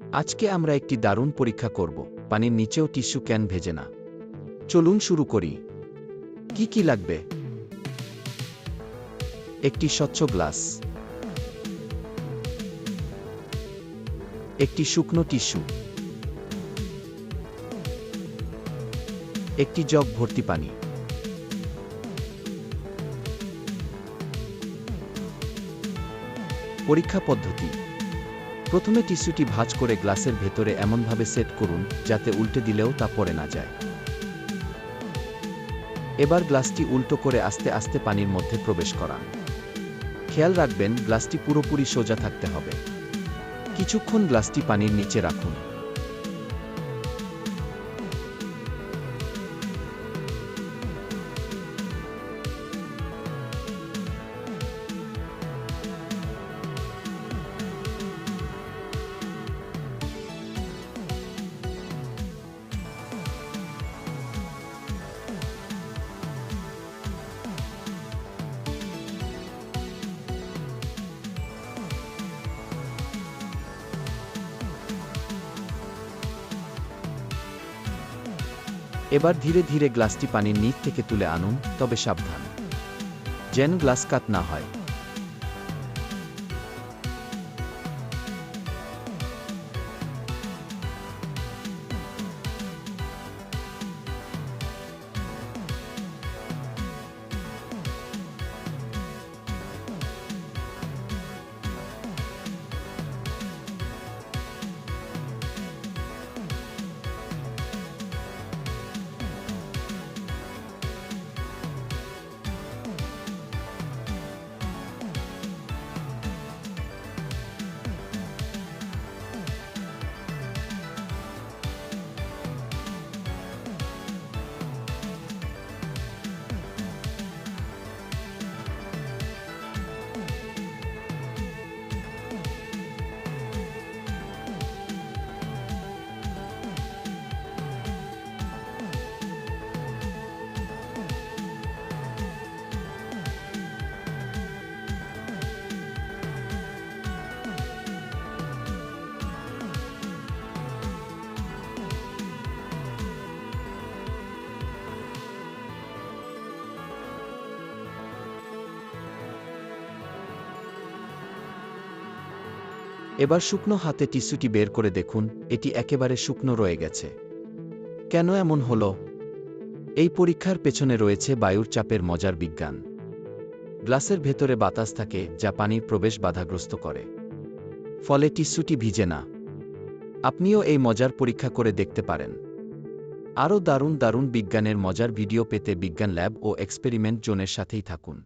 আজকে আমরা একটি দারুণ পরীক্ষা করব, পানির নিচেও টিস্যু ক্যান ভেজে না। চলুন শুরু করি। কি কি লাগবে? একটি স্বচ্ছ গ্লাস। একটি শুকনো টিস্যু। একটি জগ ভর্তি পানি। পরীক্ষা পদ্ধতি। প্রথমে টিস্যুটি ভাজ করে গ্লাসের ভেতরে এমনভাবে সেট করুন, যাতে উল্টে দিলেও তা পড়ে না যায়। এবার গ্লাসটি উল্টো করে আস্তে আস্তে পানির মধ্যে প্রবেশ করান। খেয়াল রাখবেন, গ্লাসটি পুরোপুরি সোজা থাকতে হবে। কিছুক্ষণ গ্লাসটি পানির নিচে রাখুন। এবার ধীরে ধীরে গ্লাসটি পানির নিচ থেকে তুলে আনুন, তবে সাবধান। যেন গ্লাস কাত না হয়। এবার শুকনো হাতে টিস্যুটি বের করে দেখুন, এটি একেবারে শুকনো রয়ে গেছে। কেন এমন হলো? এই পরীক্ষার পেছনে রয়েছে বায়ুর চাপের মজার বিজ্ঞান। গ্লাসের ভেতরে বাতাস থাকে, যা পানির প্রবেশ বাধাগ্রস্ত করে। ফলে টিস্যুটি ভিজে না। আপনিও এই মজার পরীক্ষা করে দেখতে পারেন। আরও দারুণ দারুণ বিজ্ঞানের মজার ভিডিও পেতে বিজ্ঞান ল্যাব ও এক্সপেরিমেন্ট জোনের সাথেই থাকুন।